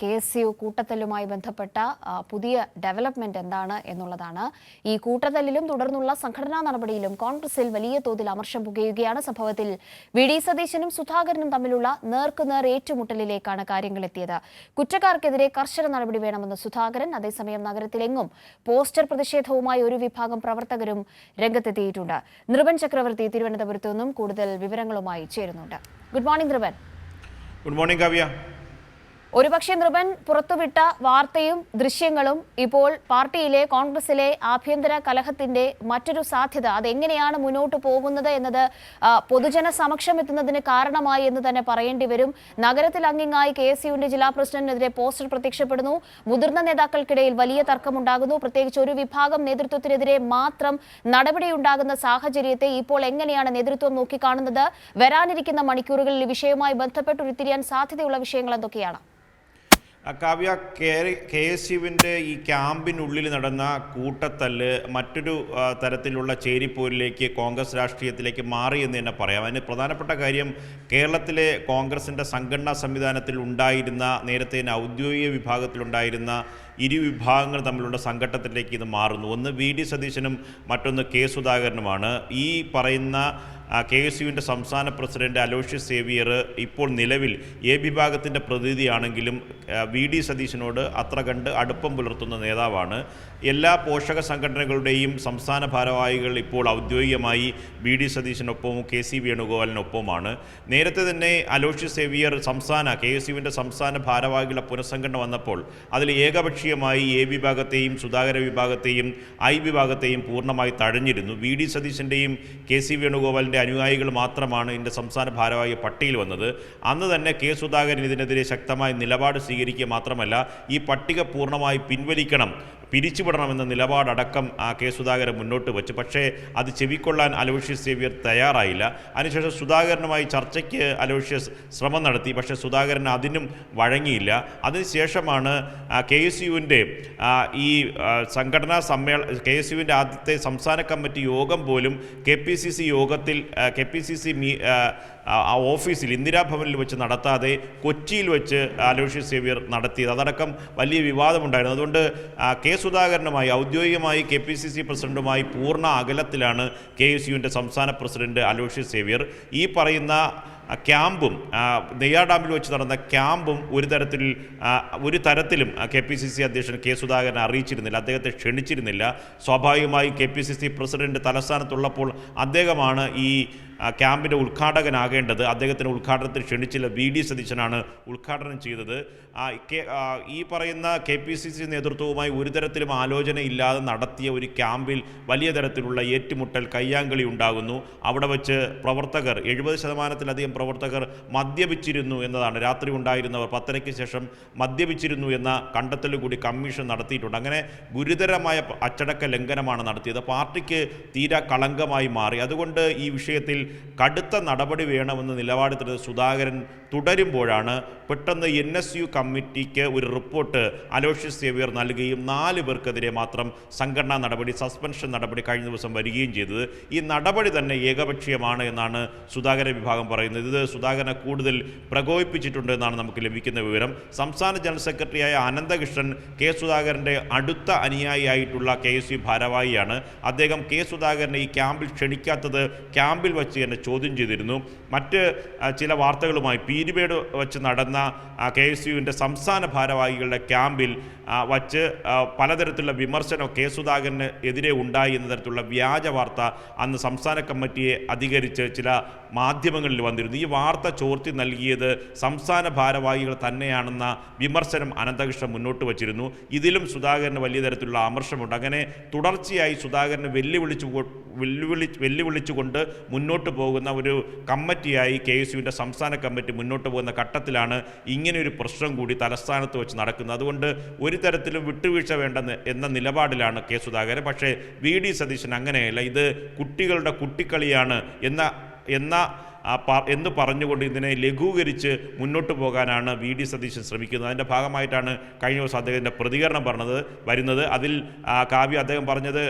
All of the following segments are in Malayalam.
കെ എസ് യു കൂട്ടത്തല്ലുമായി ബന്ധപ്പെട്ട പുതിയ ഡെവലപ്മെന്റ് എന്താണ് എന്നുള്ളതാണ്. ഈ കൂട്ടത്തല്ലിലും തുടർന്നുള്ള സംഘടനാ നടപടിയിലും കോൺഗ്രസിൽ വലിയ തോതിൽ അമർഷം പുകയുകയാണ് സംഭവത്തിൽ. വി. ഡി. സതീശനും സുധാകരനും തമ്മിലുള്ള നേർക്കുനേർ ഏറ്റുമുട്ടലിലേക്കാണ് കാര്യങ്ങൾ എത്തിയത് കുറ്റക്കാർക്കെതിരെ കർശന നടപടി വേണമെന്ന് സുധാകരൻ അതേസമയം നഗരത്തിലെങ്ങും പോസ്റ്റർ പ്രതിഷേധവുമായി ഒരു വിഭാഗം പ്രവർത്തകരും രംഗത്തെത്തിയിട്ടുണ്ട്. നൃപൻ ചക്രവർത്തി തിരുവനന്തപുരത്തു നിന്നും കൂടുതൽ വിവരങ്ങളുമായി ചേരുന്നുണ്ട്. Good morning Nripan. Good morning Kavya. ഒരുപക്ഷെ നൃപൻ പുറത്തുവിട്ട വാർത്തയും ദൃശ്യങ്ങളും ഇപ്പോൾ പാർട്ടിയിലെ കോൺഗ്രസിലെ ആഭ്യന്തര കലഹത്തിന്റെ മറ്റൊരു സാധ്യത. അതെങ്ങനെയാണ് മുന്നോട്ട് പോകുന്നത് എന്നത് പൊതുജന സമക്ഷം എത്തുന്നതിന് കാരണമായി എന്ന് തന്നെ പറയേണ്ടി വരും. നഗരത്തിൽ അങ്ങിങ്ങായി കെ എസ് യുവിന്റെ ജില്ലാ പ്രസിഡന്റിനെതിരെ പോസ്റ്റർ പ്രത്യക്ഷപ്പെടുന്നു. മുതിർന്ന നേതാക്കൾക്കിടയിൽ വലിയ തർക്കമുണ്ടാകുന്നു. പ്രത്യേകിച്ച് ഒരു വിഭാഗം നേതൃത്വത്തിനെതിരെ മാത്രം നടപടിയുണ്ടാകുന്ന സാഹചര്യത്തെ ഇപ്പോൾ എങ്ങനെയാണ് നേതൃത്വം നോക്കിക്കാണുന്നത്? വരാനിരിക്കുന്ന മണിക്കൂറുകളിൽ വിഷയവുമായി ബന്ധപ്പെട്ട് ഉരുത്തിരിയാൻ സാധ്യതയുള്ള വിഷയങ്ങൾ എന്തൊക്കെയാണ്? കാവ്യ കെ എസ് യുവിന്റെ ഈ ക്യാമ്പിനുള്ളിൽ നടന്ന കൂട്ടത്തല്ല് മറ്റൊരു തരത്തിലുള്ള ചേരിപ്പോരിലേക്ക് കോൺഗ്രസ് രാഷ്ട്രീയത്തിലേക്ക് മാറി എന്ന് തന്നെ പറയാം. അതിന് പ്രധാനപ്പെട്ട കാര്യം കേരളത്തിലെ കോൺഗ്രസിന്റെ സംഘടനാ സംവിധാനത്തിൽ ഉണ്ടായിരുന്ന നേരത്തെ തന്നെ ഔദ്യോഗിക വിഭാഗത്തിലുണ്ടായിരുന്ന ഇരു വിഭാഗങ്ങൾ തമ്മിലുള്ള സംഘട്ടത്തിലേക്ക് ഇത് മാറുന്നു. ഒന്ന് വി. ഡി. സതീശനും മറ്റൊന്ന് കെ. സുധാകരനുമാണ്. ഈ പറയുന്ന കെ എസ് യുവിന്റെ സംസ്ഥാന പ്രസിഡന്റ് അലോഷ്യസ് സേവിയർ ഇപ്പോൾ നിലവിൽ എ വിഭാഗത്തിന്റെ പ്രതിനിധിയാണെങ്കിലും വി ഡി സതീശനോട് അത്ര കണ്ട് അടുപ്പം പുലർത്തുന്ന നേതാവാണ്. എല്ലാ പോഷക സംഘടനകളുടെയും സംസ്ഥാന ഭാരവാഹികൾ ഇപ്പോൾ ഔദ്യോഗികമായി വി ഡി സതീശനൊപ്പവും കെ സി വേണുഗോപാലിനൊപ്പമാണ് നേരത്തെ തന്നെ അലോഷ്യസ് സേവിയർ സംസ്ഥാന കെ എസ് യുവിന്റെ സംസ്ഥാന ഭാരവാഹികളുടെ പുനഃസംഘടന വന്നപ്പോൾ അതിൽ ഏകപക്ഷീയമായി എ വിഭാഗത്തെയും സുധാകര വിഭാഗത്തെയും ഐ വിഭാഗത്തെയും പൂർണമായി തഴഞ്ഞിരുന്നു. വി ഡി സതീശന്റെയും കെ സി വേണുഗോപാലിന്റെ അനുയായികൾ മാത്രമാണ് ഇതിന്റെ സംസ്ഥാന ഭാരവാഹി പട്ടികയിൽ വന്നത്. അന്ന് തന്നെ കെ സുധാകരൻ ഇതിനെതിരെ ശക്തമായ നിലപാട് സ്വീകരിക്കുക മാത്രമല്ല ഈ പട്ടിക പൂർണമായി പിൻവലിക്കണം പിരിച്ചുവിടണമെന്ന നിലപാടടക്കം ആ കെ സുധാകരൻ മുന്നോട്ട് വെച്ചു. പക്ഷേ അത് ചെവിക്കൊള്ളാൻ അലോഷ്യസ് സേവ്യർ തയ്യാറായില്ല. അതിനുശേഷം സുധാകരനുമായി ചർച്ചയ്ക്ക് അലോഷ്യസ് ശ്രമം നടത്തി. പക്ഷേ സുധാകരൻ അതിനും വഴങ്ങിയില്ല. അതിനുശേഷമാണ് കെ എസ് യുവിന്റെ ഈ സംഘടനാ സമ്മേളന കെ എസ് യുവിന്റെ ആദ്യത്തെ സംസ്ഥാന കമ്മിറ്റി യോഗം പോലും കെ പി സി സി യോഗത്തിൽ കെ പി സി സി മീ ആ, ഓഫീസിൽ ഇന്ദിരാഭവനിൽ വെച്ച് നടത്താതെ കൊച്ചിയിൽ വെച്ച് അലോഷ്യസ് സേവ്യർ നടത്തിയത്. അതടക്കം വലിയ വിവാദമുണ്ടായിരുന്നു. അതുകൊണ്ട് കെ സുധാകരനുമായി ഔദ്യോഗികമായി കെ പി സി സി പ്രസിഡന്റുമായി പൂർണ അകലത്തിലാണ് കെ എസ് യുവിന്റെ സംസ്ഥാന പ്രസിഡന്റ് അലോഷ്യസ് സേവ്യർ. ഈ പറയുന്ന ആ, ക്യാമ്പും നെയ്യാർ ഡാമിൽ വെച്ച് നടന്ന ക്യാമ്പും ഒരു തരത്തിൽ ഒരു തരത്തിലും കെ പി സി സി അധ്യക്ഷൻ കെ സുധാകരൻ അറിയിച്ചിരുന്നില്ല. അദ്ദേഹത്തെ ക്ഷണിച്ചിരുന്നില്ല. സ്വാഭാവികമായും K P C C president തലസ്ഥാനത്തുള്ളപ്പോൾ അദ്ദേഹമാണ് ഈ ക്യാമ്പിന്റെ ഉദ്ഘാടകനാകേണ്ടത് അദ്ദേഹത്തിന് ഉദ്ഘാടനത്തിന് ക്ഷണിച്ചില്ല വി ഡി സതീശനാണ് ഉദ്ഘാടനം ചെയ്തത്. ഈ പറയുന്ന കെ പി സി സി നേതൃത്വവുമായി ഒരു തരത്തിലും ആലോചനയില്ലാതെ നടത്തിയ ഒരു ക്യാമ്പിൽ വലിയ തരത്തിലുള്ള ഏറ്റുമുട്ടൽ കയ്യാങ്കളി ഉണ്ടാകുന്നു. അവിടെ വെച്ച് പ്രവർത്തകർ എഴുപത് ശതമാനത്തിലധികം പ്രവർത്തകർ മദ്യപിച്ചിരുന്നു എന്നതാണ്. രാത്രി ഉണ്ടായിരുന്നവർ പത്തരയ്ക്ക് ശേഷം മദ്യപിച്ചിരുന്നു എന്ന കണ്ടെത്തൽ കൂടി കമ്മീഷൻ നടത്തിയിട്ടുണ്ട്. അങ്ങനെ ഗുരുതരമായ അച്ചടക്ക ലംഘനമാണ് നടത്തിയത്. പാർട്ടിക്ക് തീരെ കളങ്കമായി മാറി. അതുകൊണ്ട് ഈ വിഷയത്തിൽ കടുത്ത നടപടി വേണമെന്ന് നിലപാടെടുത്തത് സുധാകരൻ തുടരുമ്പോഴാണ് പെട്ടെന്ന് എൻ എസ് യു കമ്മിറ്റിക്ക് ഒരു റിപ്പോർട്ട് അലോഷ്യസ് സേവിയർ നൽകുകയും നാല് പേർക്കെതിരെ മാത്രം സംഘടനാ നടപടി സസ്പെൻഷൻ നടപടി കഴിഞ്ഞ ദിവസം വരികയും ചെയ്തത്. ഈ നടപടി തന്നെ ഏകപക്ഷീയമാണ് എന്നാണ് സുധാകര വിഭാഗം പറയുന്നത്. ഇത് സുധാകരനെ കൂടുതൽ പ്രകോപിപ്പിച്ചിട്ടുണ്ട് എന്നാണ് നമുക്ക് ലഭിക്കുന്ന വിവരം. സംസ്ഥാന ജനറൽ സെക്രട്ടറിയായ അനന്തകൃഷ്ണൻ കെ സുധാകരന്റെ അടുത്ത അനുയായിയായിട്ടുള്ള കെ എസ് യു ഭാരവാഹിയാണ്. അദ്ദേഹം കെ സുധാകരനെ ഈ ക്യാമ്പിൽ ക്ഷണിക്കാത്തത് ക്യാമ്പിൽ വച്ച് തന്നെ ചോദ്യം ചെയ്തിരുന്നു. മറ്റ് ചില വാർത്തകളുമായി പീരുമേട് വച്ച് നടന്ന കെ എസ് യുവിന്റെ സംസ്ഥാന ഭാരവാഹികളുടെ ക്യാമ്പിൽ വച്ച് പലതരത്തിലുള്ള വിമർശനം കെ സുധാകരന് എതിരെ ഉണ്ടായി എന്ന തരത്തിലുള്ള വ്യാജ വാർത്ത അന്ന് സംസ്ഥാന കമ്മിറ്റിയെ അധികരിച്ച് ചില മാധ്യമങ്ങളിൽ വന്നിരുന്നു. ഈ വാർത്ത ചോർത്തി നൽകിയത് സംസ്ഥാന ഭാരവാഹികൾ തന്നെയാണെന്ന വിമർശനം അനന്തകൃഷ്ണൻ മുന്നോട്ട് വച്ചിരുന്നു. ഇതിലും സുധാകരന് വലിയ തരത്തിലുള്ള അമർഷമുണ്ട്. അങ്ങനെ തുടർച്ചയായി സുധാകരനെ വെല്ലുവിളിച്ചു വെല്ലുവിളി വെല്ലുവിളിച്ചുകൊണ്ട് മുന്നോട്ട് പോകുന്ന ഒരു കമ്മിറ്റിയായി കെ എസ് യുവിന്റെ സംസ്ഥാന കമ്മിറ്റി മുന്നോട്ട് പോകുന്ന ഘട്ടത്തിലാണ് ഇങ്ങനെയൊരു പ്രശ്നം കൂടി തലസ്ഥാനത്ത് വെച്ച് നടക്കുന്നത്. അതുകൊണ്ട് ഒരു തരത്തിലും വിട്ടുവീഴ്ച വേണ്ടെന്ന് എന്ന നിലപാടിലാണ് കെ സുധാകരൻ. പക്ഷേ വി ഡി സതീശൻ അങ്ങനെയല്ല. ഇത് കുട്ടികളുടെ കുട്ടിക്കളിയാണ് എന്ന എന്ന എന്ന് പറഞ്ഞുകൊണ്ട് ഇതിനെ ലഘൂകരിച്ച് മുന്നോട്ട് പോകാനാണ് വി ഡി സതീശൻ ശ്രമിക്കുന്നത്. അതിന്റെ ഭാഗമായിട്ടാണ് കഴിഞ്ഞ ദിവസം അദ്ദേഹത്തിന്റെ പ്രതികരണം പറഞ്ഞത് വരുന്നത്. അതിൽ കാവ്യ അദ്ദേഹം പറഞ്ഞത്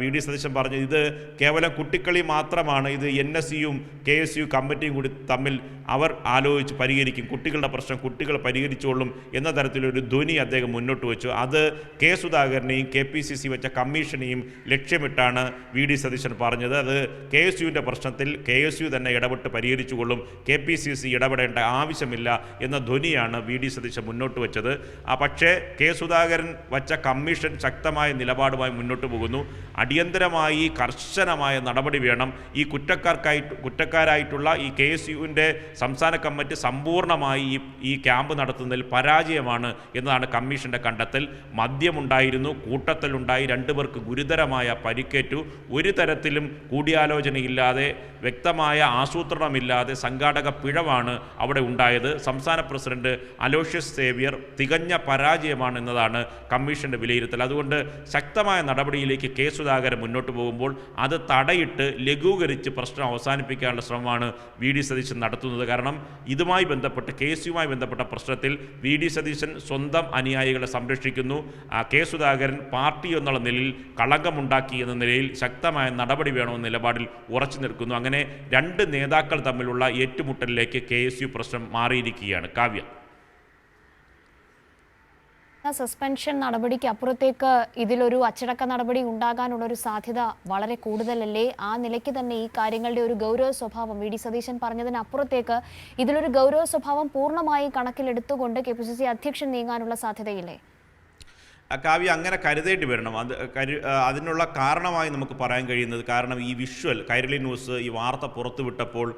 വി ഡി സതീശൻ പറഞ്ഞത് ഇത് കേവലം കുട്ടിക്കളി മാത്രമാണ് ഇത് എൻ എസ് സിയും കെ എസ് യു കമ്മിറ്റിയും കൂടി തമ്മിൽ അവർ ആലോചിച്ച് പരിഹരിക്കും. കുട്ടികളുടെ പ്രശ്നം കുട്ടികൾ പരിഹരിച്ചോളും എന്ന തരത്തിലൊരു ധ്വനി അദ്ദേഹം മുന്നോട്ട് വെച്ചു. അത് കെ സുധാകരനെയും കെ പി സി സി വെച്ച കമ്മീഷനെയും ലക്ഷ്യമിട്ടാണ് വി ഡി സതീശൻ പറഞ്ഞത്. അത് കെ എസ് യുവിന്റെ പ്രശ്നത്തിൽ കെ എസ് യു തന്നെ ഇടപെട്ട് പരിഹരിച്ചുകൊള്ളും. കെ പി സി സി ഇടപെടേണ്ട ആവശ്യമില്ല എന്ന ധ്വനിയാണ് വി ഡി സതീശൻ മുന്നോട്ട് വെച്ചത്. ആ പക്ഷേ കെ സുധാകരൻ വച്ച കമ്മീഷൻ ശക്തമായ നിലപാടുമായി മുന്നോട്ട് പോകുന്നു. അടിയന്തരമായി കർശനമായ നടപടി വേണം. ഈ കുറ്റക്കാർക്കായിട്ട് കുറ്റക്കാരായിട്ടുള്ള ഈ കെ എസ് യുവിന്റെ സംസ്ഥാന കമ്മിറ്റി സമ്പൂർണമായി ഈ ഈ ക്യാമ്പ് നടത്തുന്നതിൽ പരാജയമാണ് എന്നതാണ് കമ്മീഷന്റെ കണ്ടെത്തൽ. മദ്യമുണ്ടായിരുന്നു കൂട്ടത്തിലുണ്ടായി രണ്ടുപേർക്ക് ഗുരുതരമായ പരിക്കേറ്റു. ഒരു തരത്തിലും കൂടിയാലോചനയില്ലാതെ വ്യക്തമായ ആസൂത്രണമില്ലാതെ സംഘാടക പിഴവാണ് അവിടെ ഉണ്ടായത്. സംസ്ഥാന പ്രസിഡന്റ് അലോഷ്യസ് സേവിയർ തികഞ്ഞ പരാജയമാണ് എന്നതാണ് കമ്മീഷന്റെ വിലയിരുത്തൽ. അതുകൊണ്ട് ശക്തമായ നടപടിയിലേക്ക് കെ സുധാകരൻ മുന്നോട്ട് പോകുമ്പോൾ അത് തടയിട്ട് ലഘൂകരിച്ച് പ്രശ്നം അവസാനിപ്പിക്കാനുള്ള ശ്രമമാണ് വി ഡി സതീശൻ നടത്തുന്നത്. കാരണം ഇതുമായി ബന്ധപ്പെട്ട് കേസുമായി ബന്ധപ്പെട്ട പ്രശ്നത്തിൽ വി ഡി സതീശൻ സ്വന്തം അനുയായികളെ സംരക്ഷിക്കുന്നു. കെ സുധാകരൻ പാർട്ടി എന്നുള്ള നിലയിൽ കളങ്കമുണ്ടാക്കി എന്ന നിലയിൽ ശക്തമായ നടപടി വേണമെന്ന നിലപാടിൽ ഉറച്ചു നിൽക്കുന്നു. അങ്ങനെ രണ്ട് നേതാക്കൾ തമ്മിലുള്ള ഏറ്റുമുട്ടലിലേക്ക് കെ പ്രശ്നം മാറിയിരിക്കുകയാണ്. കാവ്യ. സസ്പെൻഷൻ നടപടിക്ക് അപ്പുറത്തേക്ക് ഇതിലൊരു അച്ചടക്ക നടപടി ഉണ്ടാകാനുള്ള ഒരു സാധ്യത വളരെ കൂടുതലല്ലേ? ആ നിലയ്ക്ക് തന്നെ ഈ കാര്യങ്ങളുടെ ഒരു ഗൗരവ സ്വഭാവം വി ഡി സതീശൻ പറഞ്ഞതിനപ്പുറത്തേക്ക് ഇതിലൊരു ഗൗരവ സ്വഭാവം പൂർണമായി കണക്കിലെടുത്തുകൊണ്ട് കെ പി സി സി അധ്യക്ഷൻ നീങ്ങാനുള്ള സാധ്യതയില്ലേ? കാവ്യ അങ്ങനെ കരുതേണ്ടി വരണം. അത് കരു അതിനുള്ള കാരണമായി നമുക്ക് പറയാൻ കഴിയുന്നത് കാരണം ഈ വിഷ്വൽ കൈരളി ന്യൂസ് ഈ വാർത്ത പുറത്തുവിട്ടപ്പോൾ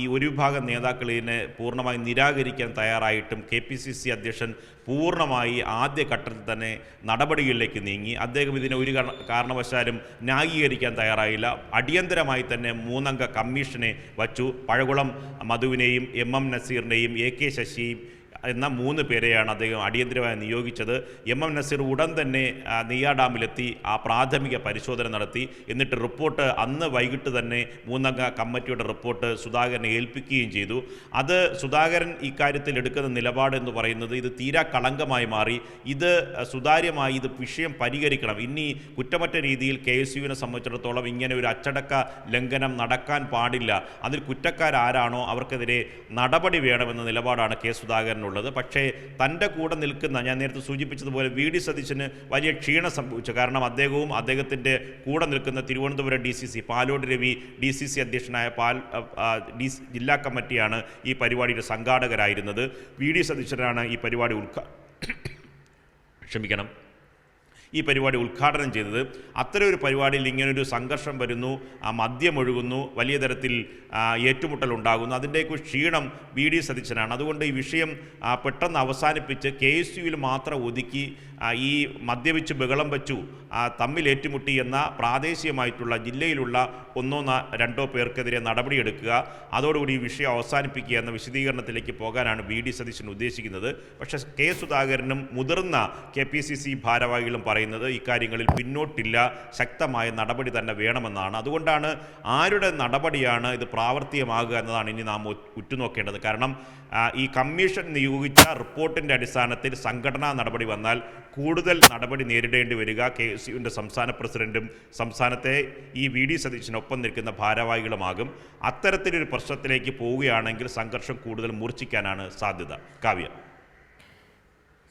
ഈ ഒരു വിഭാഗം നേതാക്കൾ ഇതിനെ പൂർണമായി നിരാകരിക്കാൻ തയ്യാറായിട്ടും കെ പി സി സി അധ്യക്ഷൻ പൂർണമായി ആദ്യ ഘട്ടത്തിൽ തന്നെ നടപടികളിലേക്ക് നീങ്ങി. അദ്ദേഹം ഇതിനെ ഒരു കാരണവശാലും ന്യായീകരിക്കാൻ തയ്യാറായില്ല. അടിയന്തരമായി തന്നെ മൂന്നംഗ കമ്മീഷനെ വച്ചു. പഴകുളം മധുവിനെയും എം എം നസീറിനെയും എ കെ ശശിയും എന്ന മൂന്ന് പേരെയാണ് അദ്ദേഹം അടിയന്തരമായി നിയോഗിച്ചത്. എം എം നസീർ ഉടൻ തന്നെ നെയ്യാ ഡാമിലെത്തി ആ പ്രാഥമിക പരിശോധന നടത്തി. എന്നിട്ട് റിപ്പോർട്ട് അന്ന് വൈകിട്ട് തന്നെ മൂന്നംഗ കമ്മിറ്റിയുടെ റിപ്പോർട്ട് സുധാകരനെ ഏൽപ്പിക്കുകയും ചെയ്തു. അത് സുധാകരൻ ഇക്കാര്യത്തിൽ എടുക്കുന്ന നിലപാട് എന്ന് പറയുന്നത് ഇത് തീരാ കളങ്കമായി മാറി. ഇത് സുതാര്യമായി ഇത് വിഷയം പരിഹരിക്കണം. ഇനി കുറ്റമറ്റ രീതിയിൽ കെ എസ് യുവിനെ സംബന്ധിച്ചിടത്തോളം ഇങ്ങനെ ഒരു അച്ചടക്ക ലംഘനം നടക്കാൻ പാടില്ല. അതിൽ കുറ്റക്കാരാരാണോ അവർക്കെതിരെ നടപടി വേണമെന്ന നിലപാടാണ് കെ സുധാകരനുള്ളത്. പക്ഷേ തന്റെ കൂടെ നിൽക്കുന്ന ഞാൻ നേരത്തെ സൂചിപ്പിച്ചതുപോലെ വി ഡി സതീശന് വലിയ ക്ഷീണം സംഭവിച്ചു. കാരണം അദ്ദേഹവും അദ്ദേഹത്തിന്റെ കൂടെ നിൽക്കുന്ന Thiruvananthapuram D C C Palode Ravi D C C അധ്യക്ഷനായ പാൽ ഡി ജില്ലാ കമ്മിറ്റിയാണ് ഈ പരിപാടിയുടെ സംഘാടകരായിരുന്നത്. വി ഡി സതീശനാണ് ഈ പരിപാടി ഉദ്ഘാ ക്ഷമിക്കണം. ഈ പരിപാടി ഉദ്ഘാടനം ചെയ്തത്. അത്തരം ഒരു പരിപാടിയിൽ ഇങ്ങനൊരു സംഘർഷം വരുന്നു മദ്യമൊഴുകുന്നു മദ്യം വലിയ തരത്തിൽ ഏറ്റുമുട്ടൽ ഉണ്ടാകുന്നു. അതിന്റെയൊക്കെ ക്ഷീണം വി ഡി സതീശനാണ്. അതുകൊണ്ട് ഈ വിഷയം പെട്ടെന്ന് അവസാനിപ്പിച്ച് കെ എസ് യുവിൽ മാത്രം ഒതുക്കി ഈ മദ്യപിച്ച് ബഹളം വച്ചു തമ്മിൽ ഏറ്റുമുട്ടി എന്ന പ്രാദേശികമായിട്ടുള്ള ജില്ലയിലുള്ള ഒന്നോ രണ്ടോ പേർക്കെതിരെ നടപടിയെടുക്കുക. അതോടുകൂടി ഈ വിഷയം അവസാനിപ്പിക്കുക എന്ന വിശദീകരണത്തിലേക്ക് പോകാനാണ് വി ഡി സതീശൻ ഉദ്ദേശിക്കുന്നത്. പക്ഷേ കെ സുധാകരനും മുതിർന്ന കെ പി സി സി ഭാരവാഹികളും പറയുന്നത് ഇക്കാര്യങ്ങളിൽ പിന്നോട്ടില്ല ശക്തമായ നടപടി തന്നെ വേണമെന്നാണ്. അതുകൊണ്ടാണ് ആരുടെ നടപടിയാണ് ഇത് പ്രാവർത്തികമാകുക എന്നതാണ് ഇനി നാം ഉറ്റുനോക്കേണ്ടത്. കാരണം ഈ കമ്മീഷൻ നിയോഗിച്ച റിപ്പോർട്ടിന്റെ അടിസ്ഥാനത്തിൽ സംഘടനാ നടപടി വന്നാൽ കൂടുതൽ നടപടി നേരിടേണ്ടി വരിക. കെ എസ് യുവിന്റെ സംസ്ഥാന പ്രസിഡന്റും സംസ്ഥാനത്തെ ഈ വി ഡി സതീശനൊപ്പം നിൽക്കുന്ന ഭാരവാഹികളുമാകും. അത്തരത്തിലൊരു പ്രശ്നത്തിലേക്ക് പോവുകയാണെങ്കിൽ സംഘർഷം കൂടുതൽ മൂർച്ഛിക്കാനാണ് സാധ്യത. കാവ്യ.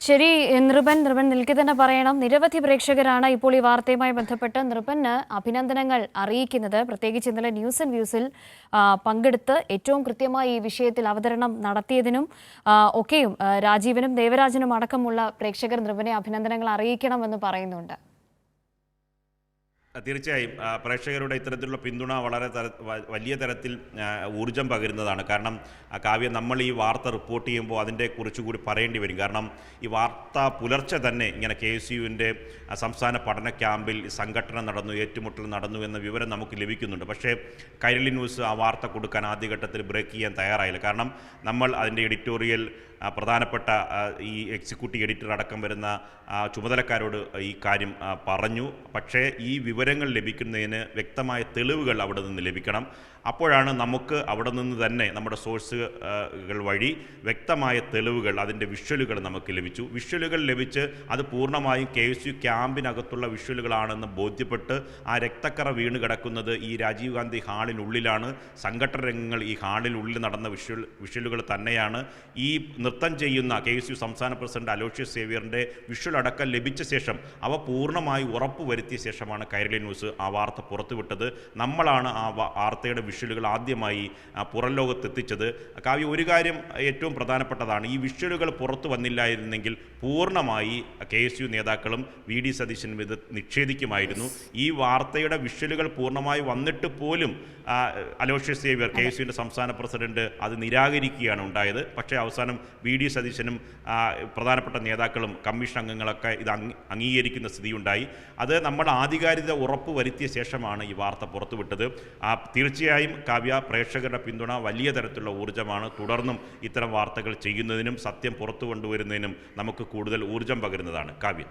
ശരി നൃപൻ നൃപൻ നിൽക്കി തന്നെ പറയണം. നിരവധി പ്രേക്ഷകരാണ് ഇപ്പോൾ ഈ വാർത്തയുമായി ബന്ധപ്പെട്ട് നൃപന് അഭിനന്ദനങ്ങൾ അറിയിക്കുന്നത്. പ്രത്യേകിച്ച് ഇന്നലെ ന്യൂസ് ആൻഡ് വ്യൂസിൽ പങ്കെടുത്ത് ഏറ്റവും കൃത്യമായി ഈ വിഷയത്തിൽ അവതരണം നടത്തിയതിനും ഒക്കെയും രാജീവനും ദേവരാജനും അടക്കമുള്ള പ്രേക്ഷകർ നൃപനെ അഭിനന്ദനങ്ങൾ അറിയിക്കണമെന്ന് പറയുന്നുണ്ട്. തീർച്ചയായും പ്രേക്ഷകരുടെ ഇത്തരത്തിലുള്ള പിന്തുണ വളരെ തര വലിയ തരത്തിൽ ഊർജം പകരുന്നതാണ്. കാരണം കാവ്യ നമ്മൾ ഈ വാർത്ത റിപ്പോർട്ട് ചെയ്യുമ്പോൾ അതിന്റെ കുറിച്ചുകൂടി പറയേണ്ടി വരും. കാരണം ഈ വാർത്ത പുലർച്ചെ തന്നെ ഇങ്ങനെ കെ എസ് യുവിന്റെ സംസ്ഥാന പഠന ക്യാമ്പിൽ സംഘടന നടന്നു ഏറ്റുമുട്ടൽ നടന്നു എന്ന വിവരം നമുക്ക് ലഭിക്കുന്നുണ്ട്. പക്ഷേ കൈരളി ന്യൂസ് ആ വാർത്ത കൊടുക്കാൻ ആദ്യഘട്ടത്തിൽ ബ്രേക്ക് ചെയ്യാൻ തയ്യാറായില്ല. കാരണം നമ്മൾ അതിന്റെ എഡിറ്റോറിയൽ പ്രധാനപ്പെട്ട ഈ എക്സിക്യൂട്ടീവ് എഡിറ്റർ അടക്കം വരുന്ന ചുമതലക്കാരോട് ഈ കാര്യം പറഞ്ഞു. പക്ഷേ ഈ വിവരങ്ങൾ ലഭിക്കുന്നതിന് വ്യക്തമായ തെളിവുകൾ അവിടെ നിന്ന് ലഭിക്കണം. അപ്പോഴാണ് നമുക്ക് അവിടെ നിന്ന് തന്നെ നമ്മുടെ സോഴ്സുകൾ വഴി വ്യക്തമായ തെളിവുകൾ അതിന്റെ വിഷ്വലുകൾ നമുക്ക് ലഭിച്ചു. വിഷ്വലുകൾ ലഭിച്ച് അത് പൂർണമായും കെ എസ് യു ക്യാമ്പിനകത്തുള്ള വിഷ്വലുകളാണെന്ന് ബോധ്യപ്പെട്ട് ആ രക്തക്കറ വീണ് കിടക്കുന്നത് ഈ രാജീവ് ഗാന്ധി ഹാളിനുള്ളിലാണ്. സംഘടന രംഗങ്ങൾ ഈ ഹാളിനുള്ളിൽ നടന്ന വിഷ്വൽ വിഷ്വലുകൾ തന്നെയാണ്. ഈ നൃത്തം ചെയ്യുന്ന കെ എസ് യു സംസ്ഥാന പ്രസിഡന്റ് അലോഷ്യസ് സേവിയറിന്റെ വിഷ്വൽ അടക്കം ലഭിച്ച ശേഷം അവ പൂർണമായി ഉറപ്പ് വരുത്തിയ ശേഷമാണ് കൈരളി ന്യൂസ് ആ വാർത്ത പുറത്തുവിട്ടത്. നമ്മളാണ് ആ വാർത്തയുടെ വിഷ്വലുകൾ ആദ്യമായി പുറം ലോകത്തെത്തിച്ചത്. കാവ്യ ഒരു കാര്യം ഏറ്റവും പ്രധാനപ്പെട്ടതാണ്. ഈ വിഷ്വലുകൾ പുറത്തു വന്നില്ലായിരുന്നെങ്കിൽ പൂർണമായി കെ എസ് യു നേതാക്കളും വി ഡി സതീശനും ഇത് നിഷേധിക്കുമായിരുന്നു. ഈ വാർത്തയുടെ വിഷ്വലുകൾ പൂർണമായി വന്നിട്ട് പോലും അലോഷ്യസ് സേവ്യർ കെ എസ് യുവിന്റെ സംസ്ഥാന പ്രസിഡന്റ് അത് നിരാകരിക്കുകയാണ് ഉണ്ടായത്. പക്ഷേ അവസാനം വി ഡി സതീശനും പ്രധാനപ്പെട്ട നേതാക്കളും കമ്മീഷൻ അംഗങ്ങളൊക്കെ ഇത് അംഗീകരിക്കുന്ന സ്ഥിതിയുണ്ടായി. അത് നമ്മൾ ആധികാരികത ഉറപ്പ് വരുത്തിയ ശേഷമാണ് ഈ വാർത്ത പുറത്തുവിട്ടത്. ആ തീർച്ചയായും കാവ്യ പ്രേക്ഷകരുടെ പിന്തുണ വലിയ തരത്തിലുള്ള ഊർജമാണ്. തുടർന്നും ഇത്തരം വാർത്തകൾ ചെയ്യുന്നതിനും സത്യം പുറത്തു കൊണ്ടുവരുന്നതിനും നമുക്ക് കൂടുതൽ ഊർജം പകരുന്നതാണ്. കാവ്യ.